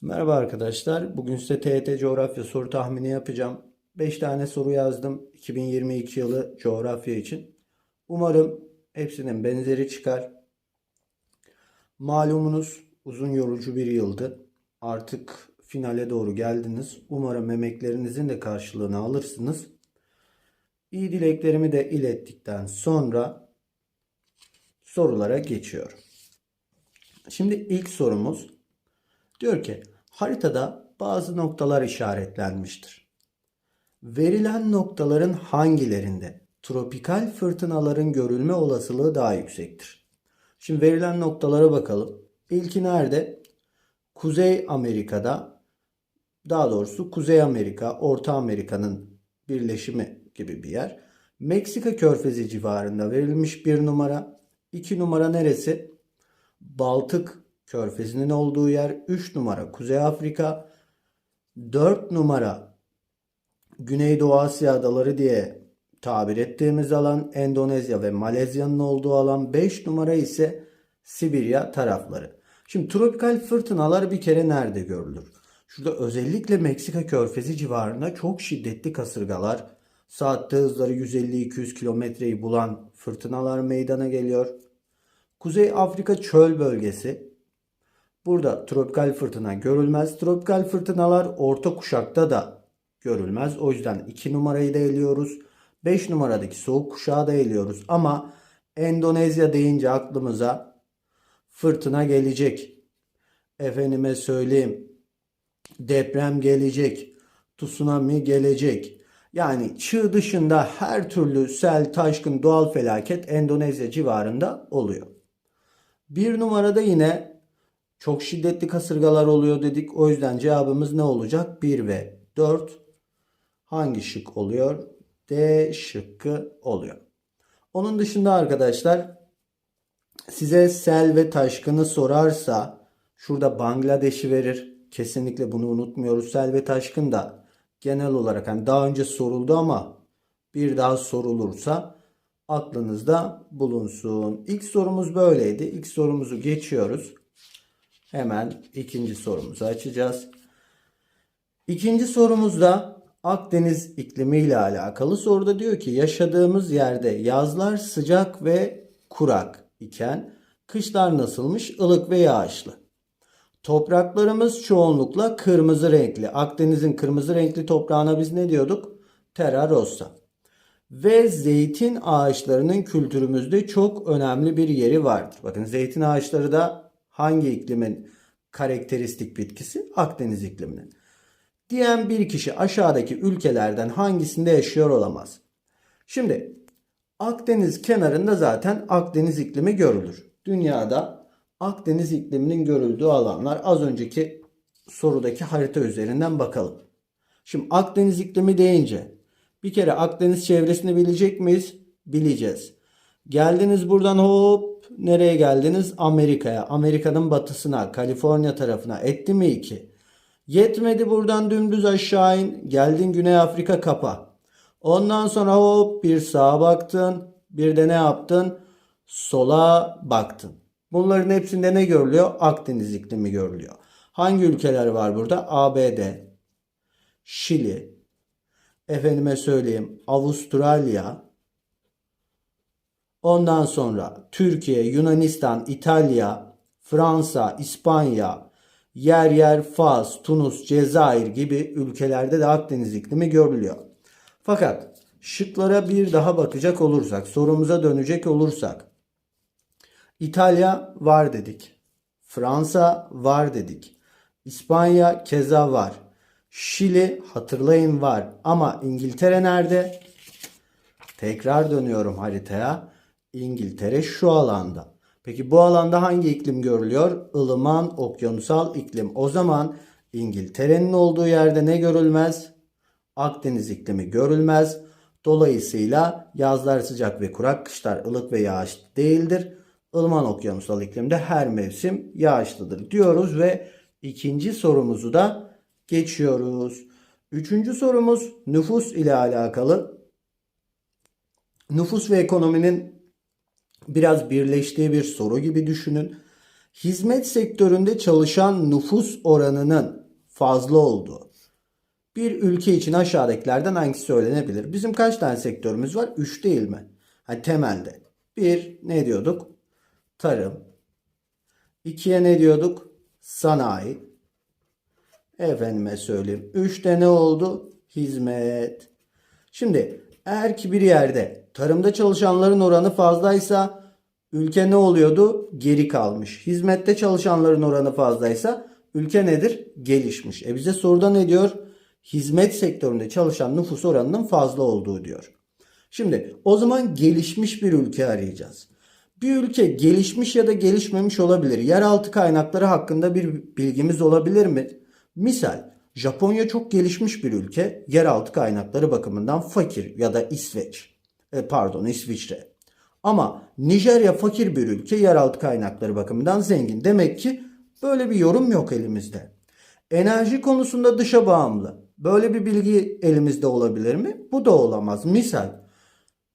Merhaba arkadaşlar. Bugün size TYT coğrafya soru tahmini yapacağım. 5 tane soru yazdım 2022 yılı coğrafya için. Umarım hepsinin benzeri çıkar. Malumunuz uzun yorucu bir yıldı. Artık finale doğru geldiniz. Umarım emeklerinizin de karşılığını alırsınız. İyi dileklerimi de ilettikten sonra sorulara geçiyorum. Şimdi ilk sorumuz Diyor ki haritada bazı noktalar işaretlenmiştir. Verilen noktaların hangilerinde tropikal fırtınaların görülme olasılığı daha yüksektir? Şimdi verilen noktalara bakalım. İlki nerede? Kuzey Amerika'da daha doğrusu Kuzey Amerika, Orta Amerika'nın birleşimi gibi bir yer. Meksika Körfezi civarında verilmiş bir numara. İki numara neresi? Baltık Körfezi'nin olduğu yer 3 numara Kuzey Afrika, 4 numara Güneydoğu Asya adaları diye tabir ettiğimiz alan Endonezya ve Malezya'nın olduğu alan 5 numara ise Sibirya tarafları. Şimdi tropikal fırtınalar bir kere nerede görülür? Şurada özellikle Meksika Körfezi civarında çok şiddetli kasırgalar, saatte hızları 150-200 kilometreyi bulan fırtınalar meydana geliyor. Kuzey Afrika çöl bölgesi Burada tropikal fırtına görülmez. Tropikal fırtınalar orta kuşakta da görülmez. O yüzden 2 numarayı da eliyoruz. 5 numaradaki soğuk kuşağı da eliyoruz. Ama Endonezya deyince aklımıza fırtına gelecek. Efendime söyleyeyim deprem gelecek. Tsunami gelecek. Yani çığ dışında her türlü sel, taşkın, doğal felaket Endonezya civarında oluyor. Bir numarada yine çok şiddetli kasırgalar oluyor dedik. O yüzden cevabımız ne olacak? 1 ve 4 hangi şık oluyor? D şıkkı oluyor. Onun dışında arkadaşlar size sel ve taşkını sorarsa şurada Bangladeş'i verir. Kesinlikle bunu unutmuyoruz. Sel ve taşkın da genel olarak hani daha önce soruldu ama bir daha sorulursa aklınızda bulunsun. İlk sorumuz böyleydi. İlk sorumuzu geçiyoruz. Hemen ikinci sorumuzu açacağız. İkinci sorumuzda Akdeniz iklimi ile alakalı soruda diyor ki yaşadığımız yerde yazlar sıcak ve kurak iken kışlar nasılmış? ılık ve yağışlı. Topraklarımız çoğunlukla kırmızı renkli. Akdeniz'in kırmızı renkli toprağına biz ne diyorduk? Terra rossa. Ve zeytin ağaçlarının kültürümüzde çok önemli bir yeri vardır. Bakın zeytin ağaçları da hangi iklimin karakteristik bitkisi? Akdeniz ikliminin. Diyen bir kişi aşağıdaki ülkelerden hangisinde yaşıyor olamaz? Şimdi Akdeniz kenarında zaten Akdeniz iklimi görülür. Dünyada Akdeniz ikliminin görüldüğü alanlar az önceki sorudaki harita üzerinden bakalım. Şimdi Akdeniz iklimi deyince bir kere Akdeniz çevresini bilecek miyiz? Bileceğiz. Geldiniz buradan hop nereye geldiniz? Amerika'ya. Amerika'nın batısına, Kaliforniya tarafına. Etti mi iki? Yetmedi buradan dümdüz aşağı in. Geldin Güney Afrika kapa. Ondan sonra hop bir sağa baktın. Bir de ne yaptın? Sola baktın. Bunların hepsinde ne görülüyor? Akdeniz iklimi görülüyor. Hangi ülkeler var burada? ABD, Şili, efendime söyleyeyim Avustralya, Ondan sonra Türkiye, Yunanistan, İtalya, Fransa, İspanya, yer yer Fas, Tunus, Cezayir gibi ülkelerde de Akdeniz iklimi görülüyor. Fakat şıklara bir daha bakacak olursak, sorumuza dönecek olursak İtalya var dedik. Fransa var dedik. İspanya keza var. Şili hatırlayın var ama İngiltere nerede? Tekrar dönüyorum haritaya. İngiltere şu alanda. Peki bu alanda hangi iklim görülüyor? Ilıman okyanusal iklim. O zaman İngiltere'nin olduğu yerde ne görülmez? Akdeniz iklimi görülmez. Dolayısıyla yazlar sıcak ve kurak, kışlar ılık ve yağışlı değildir. Ilıman okyanusal iklimde her mevsim yağışlıdır diyoruz ve ikinci sorumuzu da geçiyoruz. Üçüncü sorumuz nüfus ile alakalı. Nüfus ve ekonominin biraz birleştiği bir soru gibi düşünün. hizmet sektöründe çalışan nüfus oranının fazla olduğu bir ülke için aşağıdakilerden hangisi söylenebilir? Bizim kaç tane sektörümüz var? 3 değil mi? Hani temelde. Bir ne diyorduk? Tarım. İkiye ne diyorduk? Sanayi. Efendime söyleyeyim. Üçte ne oldu? Hizmet. Şimdi eğer ki bir yerde tarımda çalışanların oranı fazlaysa ülke ne oluyordu? Geri kalmış. Hizmette çalışanların oranı fazlaysa ülke nedir? Gelişmiş. E bize soruda ne diyor? Hizmet sektöründe çalışan nüfus oranının fazla olduğu diyor. Şimdi o zaman gelişmiş bir ülke arayacağız. Bir ülke gelişmiş ya da gelişmemiş olabilir. Yeraltı kaynakları hakkında bir bilgimiz olabilir mi? Misal Japonya çok gelişmiş bir ülke. Yeraltı kaynakları bakımından fakir ya da İsveç. E, pardon İsviçre. Ama Nijerya fakir bir ülke. Yeraltı kaynakları bakımından zengin. Demek ki böyle bir yorum yok elimizde. Enerji konusunda dışa bağımlı. Böyle bir bilgi elimizde olabilir mi? Bu da olamaz. Misal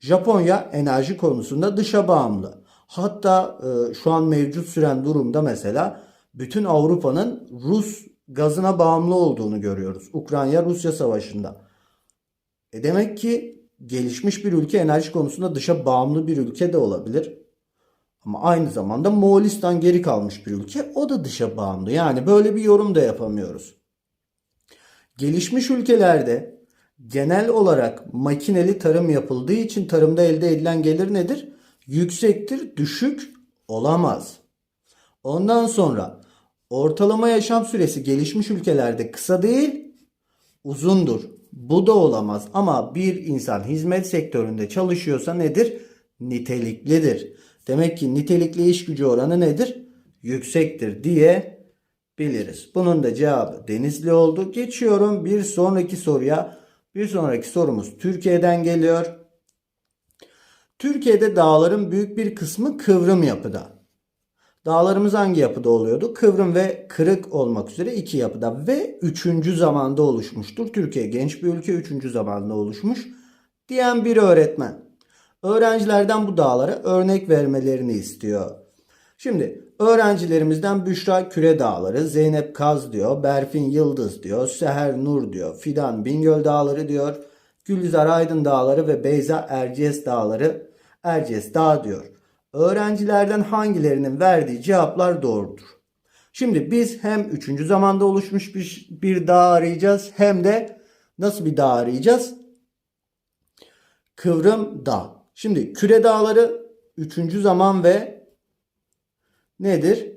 Japonya enerji konusunda dışa bağımlı. Hatta e, şu an mevcut süren durumda mesela bütün Avrupa'nın Rus gazına bağımlı olduğunu görüyoruz. Ukrayna-Rusya savaşında. E demek ki gelişmiş bir ülke enerji konusunda dışa bağımlı bir ülke de olabilir. Ama aynı zamanda Moğolistan geri kalmış bir ülke. O da dışa bağımlı. Yani böyle bir yorum da yapamıyoruz. Gelişmiş ülkelerde genel olarak makineli tarım yapıldığı için tarımda elde edilen gelir nedir? Yüksektir, düşük olamaz. Ondan sonra ortalama yaşam süresi gelişmiş ülkelerde kısa değil, uzundur. Bu da olamaz ama bir insan hizmet sektöründe çalışıyorsa nedir? Niteliklidir. Demek ki nitelikli iş gücü oranı nedir? Yüksektir diye biliriz. Bunun da cevabı Denizli oldu. Geçiyorum bir sonraki soruya. Bir sonraki sorumuz Türkiye'den geliyor. Türkiye'de dağların büyük bir kısmı kıvrım yapıda. Dağlarımız hangi yapıda oluyordu? Kıvrım ve kırık olmak üzere iki yapıda ve üçüncü zamanda oluşmuştur. Türkiye genç bir ülke üçüncü zamanda oluşmuş diyen bir öğretmen. Öğrencilerden bu dağlara örnek vermelerini istiyor. Şimdi öğrencilerimizden Büşra Küre Dağları, Zeynep Kaz diyor, Berfin Yıldız diyor, Seher Nur diyor, Fidan Bingöl Dağları diyor, Gülizar Aydın Dağları ve Beyza Erciyes Dağları, Erciyes Dağ diyor. Öğrencilerden hangilerinin verdiği cevaplar doğrudur? Şimdi biz hem üçüncü zamanda oluşmuş bir, bir dağ arayacağız hem de nasıl bir dağ arayacağız? Kıvrım Dağ. Şimdi küre dağları üçüncü zaman ve nedir?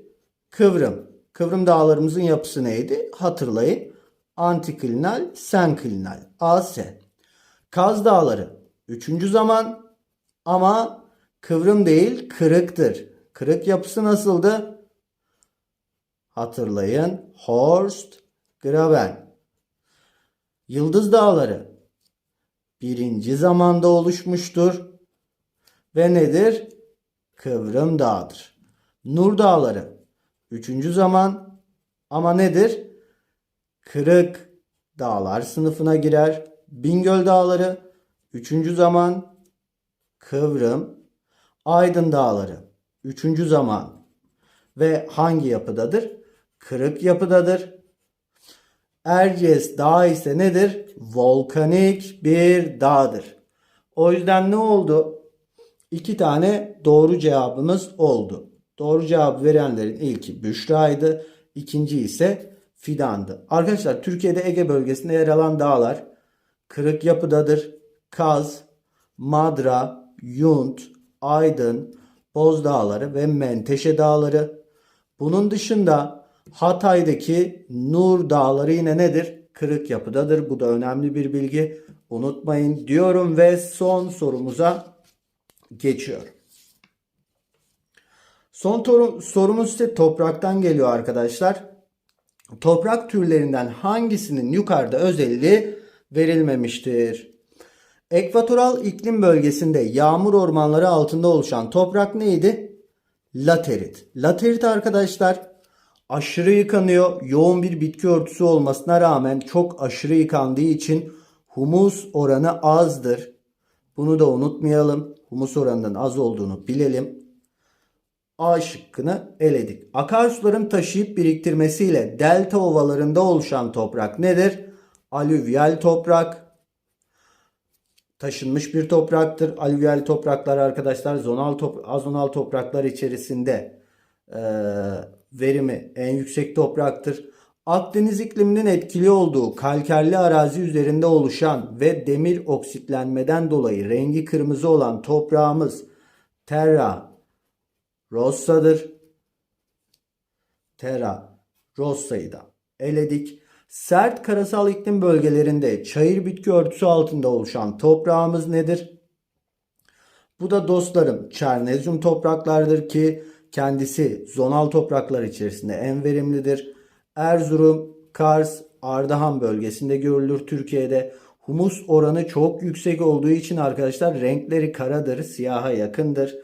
Kıvrım. Kıvrım dağlarımızın yapısı neydi? Hatırlayın. Antiklinal, senklinal. AS. Kaz dağları. Üçüncü zaman ama kıvrım değil kırıktır. Kırık yapısı nasıldı? Hatırlayın. Horst, Graben. Yıldız dağları. Birinci zamanda oluşmuştur. Ve nedir? Kıvrım dağıdır. Nur dağları. Üçüncü zaman ama nedir? Kırık dağlar sınıfına girer. Bingöl dağları. Üçüncü zaman kıvrım. Aydın dağları. Üçüncü zaman. Ve hangi yapıdadır? Kırık yapıdadır. Erciyes Dağı ise nedir? Volkanik bir dağdır. O yüzden ne oldu? İki tane doğru cevabımız oldu. Doğru cevap verenlerin ilki Büşra'ydı. ikinci ise Fidan'dı. Arkadaşlar Türkiye'de Ege bölgesinde yer alan dağlar kırık yapıdadır. Kaz, Madra, Yunt, Aydın, Boz Dağları ve Menteşe Dağları. Bunun dışında Hatay'daki Nur Dağları yine nedir? Kırık yapıdadır. Bu da önemli bir bilgi. Unutmayın diyorum ve son sorumuza geçiyor. Son sorumuz ise topraktan geliyor arkadaşlar. Toprak türlerinden hangisinin yukarıda özelliği verilmemiştir? Ekvatoral iklim bölgesinde yağmur ormanları altında oluşan toprak neydi? Laterit. Laterit arkadaşlar aşırı yıkanıyor. Yoğun bir bitki örtüsü olmasına rağmen çok aşırı yıkandığı için humus oranı azdır. Bunu da unutmayalım. Humus oranının az olduğunu bilelim. A şıkkını eledik. Akarsuların taşıyıp biriktirmesiyle delta ovalarında oluşan toprak nedir? Alüvyal toprak. Taşınmış bir topraktır. Alüvyal topraklar arkadaşlar zonal top azonal topraklar içerisinde e, verimi en yüksek topraktır. Akdeniz ikliminin etkili olduğu kalkerli arazi üzerinde oluşan ve demir oksitlenmeden dolayı rengi kırmızı olan toprağımız Terra Rossa'dır. Terra Rossa'yı da eledik. Sert karasal iklim bölgelerinde çayır bitki örtüsü altında oluşan toprağımız nedir? Bu da dostlarım Çernezyum topraklardır ki kendisi zonal topraklar içerisinde en verimlidir. Erzurum, Kars, Ardahan bölgesinde görülür Türkiye'de. Humus oranı çok yüksek olduğu için arkadaşlar renkleri karadır, siyaha yakındır.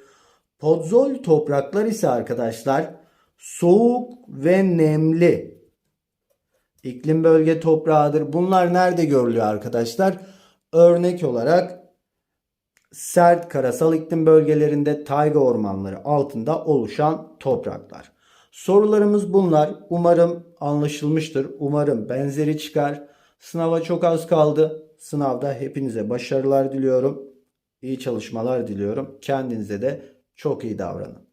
Podzol topraklar ise arkadaşlar soğuk ve nemli iklim bölge toprağıdır. Bunlar nerede görülüyor arkadaşlar? Örnek olarak sert karasal iklim bölgelerinde tayga ormanları altında oluşan topraklar. Sorularımız bunlar. Umarım anlaşılmıştır. Umarım benzeri çıkar. Sınava çok az kaldı. Sınavda hepinize başarılar diliyorum. İyi çalışmalar diliyorum. Kendinize de çok iyi davranın.